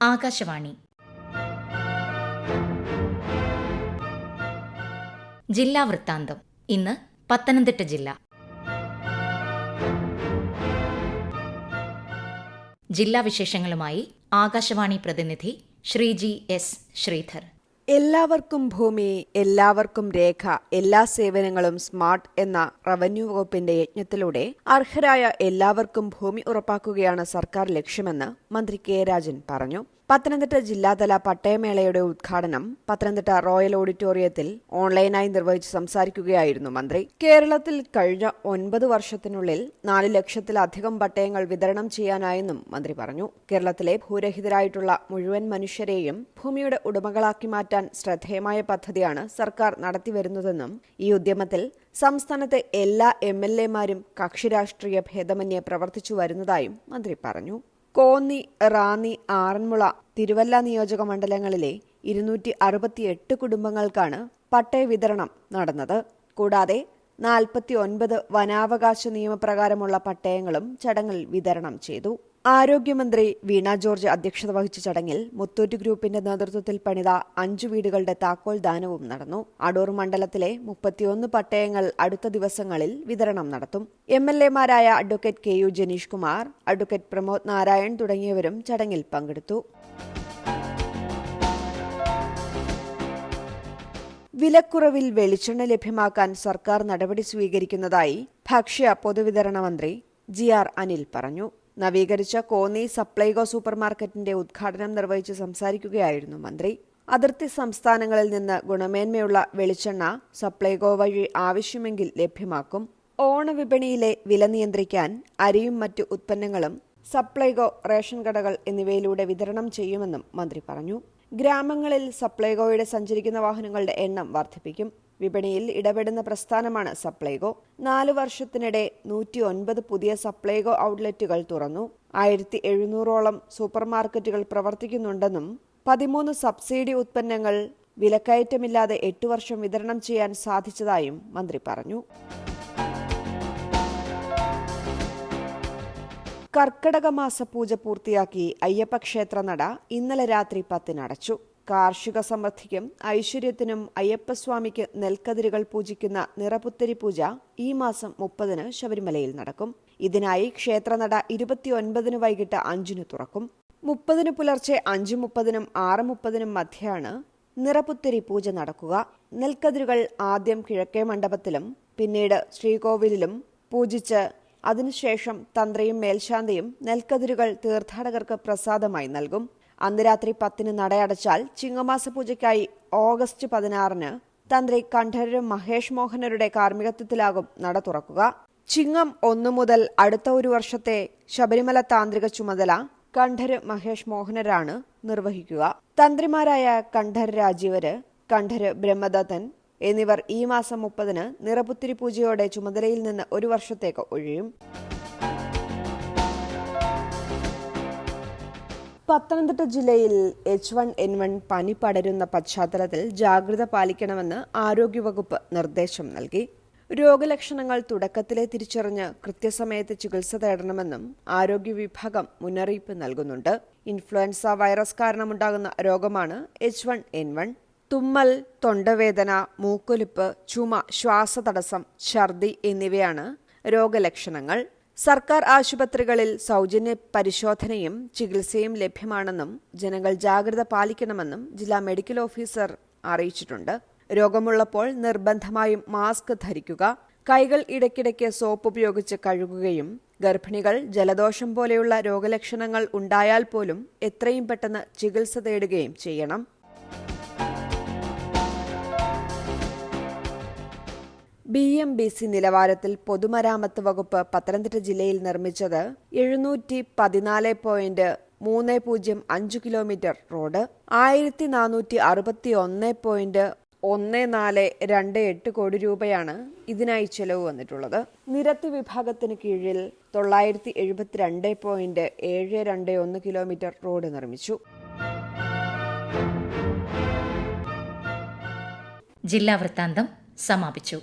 ആകാശവാണി. ജില്ലാ വൃത്താന്തം. ഇന്ന് പത്തനംതിട്ട ജില്ല. ജില്ലാ വിശേഷങ്ങളുമായി ആകാശവാണി പ്രതിനിധി ശ്രീജി എസ് ശ്രീധർ. എല്ലാവർക്കും ഭൂമി എല്ലാവർക്കും രേഖ എല്ലാ സേവനങ്ങളും സ്മാർട്ട് എന്ന റവന്യൂ വകുപ്പിന്റെ യജ്ഞത്തിലൂടെ അർഹരായ എല്ലാവർക്കും ഭൂമി ഉറപ്പാക്കുകയാണ് സർക്കാർ ലക്ഷ്യമെന്ന് മന്ത്രി കെ രാജൻ പറഞ്ഞു. പത്തനംതിട്ട ജില്ലാതല പട്ടയമേളയുടെ ഉദ്ഘാടനം പത്തനംതിട്ട റോയൽ ഓഡിറ്റോറിയത്തിൽ ഓൺലൈനായി നിർവഹിച്ച് സംസാരിക്കുകയായിരുന്നു മന്ത്രി. കേരളത്തിൽ കഴിഞ്ഞ ഒൻപത് വർഷത്തിനുള്ളിൽ നാല് ലക്ഷത്തിലധികം പട്ടയങ്ങൾ വിതരണം ചെയ്യാനായെന്നും മന്ത്രി പറഞ്ഞു. കേരളത്തിലെ ഭൂരഹിതരായിട്ടുള്ള മുഴുവൻ മനുഷ്യരെയും ഭൂമിയുടെ ഉടമകളാക്കി മാറ്റാൻ ശ്രദ്ധേയമായ പദ്ധതിയാണ് സർക്കാർ നടത്തിവരുന്നതെന്നും ഈ ഉദ്യമത്തിൽ സംസ്ഥാനത്തെ എല്ലാ എം എൽ എമാരും കക്ഷിരാഷ്ട്രീയ ഭേദമന്യേ പ്രവർത്തിച്ചു വരുന്നതായും മന്ത്രി പറഞ്ഞു. കോന്നി റാന്നി ആറന്മുള തിരുവല്ല നിയോജക മണ്ഡലങ്ങളിലെ ഇരുന്നൂറ്റി അറുപത്തിയെട്ട് കുടുംബങ്ങൾക്കാണ് പട്ടയ വിതരണം നടന്നത്. കൂടാതെ നാൽപ്പത്തി ഒൻപത് വനാവകാശ നിയമപ്രകാരമുള്ള പട്ടയങ്ങളും ചടങ്ങിൽ വിതരണം ചെയ്തു. ആരോഗ്യമന്ത്രി വീണ ജോർജ് അധ്യക്ഷത വഹിച്ച ചടങ്ങിൽ മുത്തൂറ്റ് ഗ്രൂപ്പിന്റെ നേതൃത്വത്തിൽ പണിത അഞ്ചു വീടുകളുടെ താക്കോൽ ദാനവും നടന്നു. അടൂർ മണ്ഡലത്തിലെ മുപ്പത്തിയൊന്ന് പട്ടയങ്ങൾ അടുത്ത ദിവസങ്ങളിൽ വിതരണം നടത്തും. M L എമാരായ advocate K U Janeesh Kumar advocate Pramod Narayan തുടങ്ങിയവരും ചടങ്ങിൽ പങ്കെടുത്തു. വിലക്കുറവിൽ വെളിച്ചെണ്ണ ലഭ്യമാക്കാൻ സർക്കാർ നടപടി സ്വീകരിക്കുന്നതായി ഭക്ഷ്യ പൊതുവിതരണ മന്ത്രി ജി ആർ അനിൽ പറഞ്ഞു. നവീകരിച്ച കോന്നി സപ്ലൈകോ സൂപ്പർമാർക്കറ്റിന്റെ ഉദ്ഘാടനം നിർവഹിച്ച് സംസാരിക്കുകയായിരുന്നു മന്ത്രി. അതിർത്തി സംസ്ഥാനങ്ങളിൽ നിന്ന് ഗുണമേന്മയുള്ള വെളിച്ചെണ്ണ സപ്ലൈകോ വഴി ആവശ്യമെങ്കിൽ ലഭ്യമാക്കും. ഓണവിപണിയിലെ വില നിയന്ത്രിക്കാൻ അരിയും മറ്റു ഉത്പന്നങ്ങളും സപ്ലൈകോ റേഷൻ കടകൾ എന്നിവയിലൂടെ വിതരണം ചെയ്യുമെന്നും മന്ത്രി പറഞ്ഞു. ഗ്രാമങ്ങളിൽ സപ്ലൈകോയുടെ സഞ്ചരിക്കുന്ന വാഹനങ്ങളുടെ എണ്ണം വർദ്ധിപ്പിക്കും. വിപണിയിൽ ഇടപെടുന്ന പ്രസ്ഥാനമാണ് സപ്ലൈകോ. നാലു വർഷത്തിനിടെ നൂറ്റി ഒൻപത് പുതിയ സപ്ലൈകോ ഔട്ട്ലെറ്റുകൾ തുറന്നു. ആയിരത്തി എഴുന്നൂറോളം സൂപ്പർ മാർക്കറ്റുകൾ പ്രവർത്തിക്കുന്നുണ്ടെന്നും പതിമൂന്ന് സബ്സിഡി ഉത്പന്നങ്ങൾ വിലക്കയറ്റമില്ലാതെ എട്ടു വർഷം വിതരണം ചെയ്യാൻ സാധിച്ചതായും മന്ത്രി പറഞ്ഞു. കർക്കടക മാസ പൂജ പൂർത്തിയാക്കി അയ്യപ്പ ക്ഷേത്ര നട ഇന്നലെ രാത്രി പത്തിനടച്ചു കാർഷിക സമൃദ്ധിക്കും ഐശ്വര്യത്തിനും അയ്യപ്പസ്വാമിക്ക് നെൽക്കതിരുകൾ പൂജിക്കുന്ന നിറപുത്തരി പൂജ ഈ മാസം മുപ്പതിന് ശബരിമലയിൽ നടക്കും. ഇതിനായി ക്ഷേത്രനട ഇരുപത്തിയൊൻപതിന് വൈകിട്ട് അഞ്ചിന് തുറക്കും. മുപ്പതിന് പുലർച്ചെ അഞ്ച് മുപ്പതിനും ആറ് മുപ്പതിനും മധ്യയാണ് നിറപുത്തരി പൂജ നടക്കുക. നെൽക്കതിരുകൾ ആദ്യം കിഴക്കേ മണ്ഡപത്തിലും പിന്നീട് ശ്രീകോവിലിലും പൂജിച്ച് അതിനുശേഷം തന്ത്രിയും മേൽശാന്തിയും നെൽക്കതിരുകൾ തീർത്ഥാടകർക്ക് പ്രസാദമായി നൽകും. അന്ന് രാത്രി പത്തിന് നടയടച്ചാൽ ചിങ്ങമാസ പൂജയ്ക്കായി ഓഗസ്റ്റ് പതിനാറിന് തന്ത്രി കണ്ഠരരും മഹേഷ് മോഹനരുടെ കാർമ്മികത്വത്തിലാകും നട തുറക്കുക. ചിങ്ങം ഒന്നു മുതൽ അടുത്ത ഒരു വർഷത്തെ ശബരിമല താന്ത്രിക ചുമതല കണ്ഠര് മഹേഷ് മോഹനരാണ് നിർവഹിക്കുക. തന്ത്രിമാരായ കണ്ഠര് രാജീവര് കണ്ഠര് ബ്രഹ്മദത്തൻ എന്നിവർ ഈ മാസം മുപ്പതിന് നിറപുത്തിരി പൂജയോടെ ചുമതലയിൽ നിന്ന് ഒരു വർഷത്തേക്ക് ഒഴിയും. പത്തനംതിട്ട ജില്ലയിൽ എച്ച് വൺ എൻ വൺ പനി പടരുന്ന പശ്ചാത്തലത്തിൽ ജാഗ്രത പാലിക്കണമെന്ന് ആരോഗ്യവകുപ്പ് നിർദ്ദേശം നൽകി. രോഗലക്ഷണങ്ങൾ തുടക്കത്തിലെ തിരിച്ചറിഞ്ഞ് കൃത്യസമയത്ത് ചികിത്സ തേടണമെന്നും ആരോഗ്യ വിഭാഗം മുന്നറിയിപ്പ് നൽകുന്നുണ്ട്. ഇൻഫ്ലുവൻസ വൈറസ് കാരണമുണ്ടാകുന്ന രോഗമാണ് എച്ച് വൺ എൻ വൺ. തുമ്മൽ തൊണ്ടവേദന മൂക്കൊലിപ്പ് ചുമ ശ്വാസതടസ്സം ഛർദി എന്നിവയാണ് രോഗലക്ഷണങ്ങൾ. സർക്കാർ ആശുപത്രികളിൽ സൗജന്യ പരിശോധനയും ചികിത്സയും ലഭ്യമാണെന്നും ജനങ്ങൾ ജാഗ്രത പാലിക്കണമെന്നും ജില്ലാ മെഡിക്കൽ ഓഫീസർ അറിയിച്ചിട്ടുണ്ട്. രോഗമുള്ളപ്പോൾ നിർബന്ധമായും മാസ്ക് ധരിക്കുക കൈകൾ ഇടയ്ക്കിടയ്ക്ക് സോപ്പ് ഉപയോഗിച്ച് കഴുകുകയും ഗർഭിണികൾ ജലദോഷം പോലെയുള്ള രോഗലക്ഷണങ്ങൾ ഉണ്ടായാൽ പോലും എത്രയും പെട്ടെന്ന് ചികിത്സ തേടുകയും ചെയ്യണം. ബി എം ബി സി നിലവാരത്തിൽ പൊതുമരാമത്ത് വകുപ്പ് പത്തനംതിട്ട ജില്ലയിൽ നിർമ്മിച്ചത് എഴുന്നൂറ്റി പതിനാല് പോയിന്റ് മൂന്ന് പൂജ്യം അഞ്ച് കിലോമീറ്റർ റോഡ് ആയിരത്തി നാനൂറ്റി അറുപത്തി ഒന്ന് പോയിന്റ് ഒന്ന് നാല് രണ്ട് എട്ട് കോടി രൂപയാണ് ഇതിനായി ചെലവ് വന്നിട്ടുള്ളത്. നിരത്ത് വിഭാഗത്തിന് കീഴിൽ തൊള്ളായിരത്തി എഴുപത്തിരണ്ട് പോയിന്റ് ഏഴ് രണ്ട് ഒന്ന് കിലോമീറ്റർ റോഡ് നിർമ്മിച്ചു. ജില്ലാ വൃത്താന്തം സമാപിച്ചു.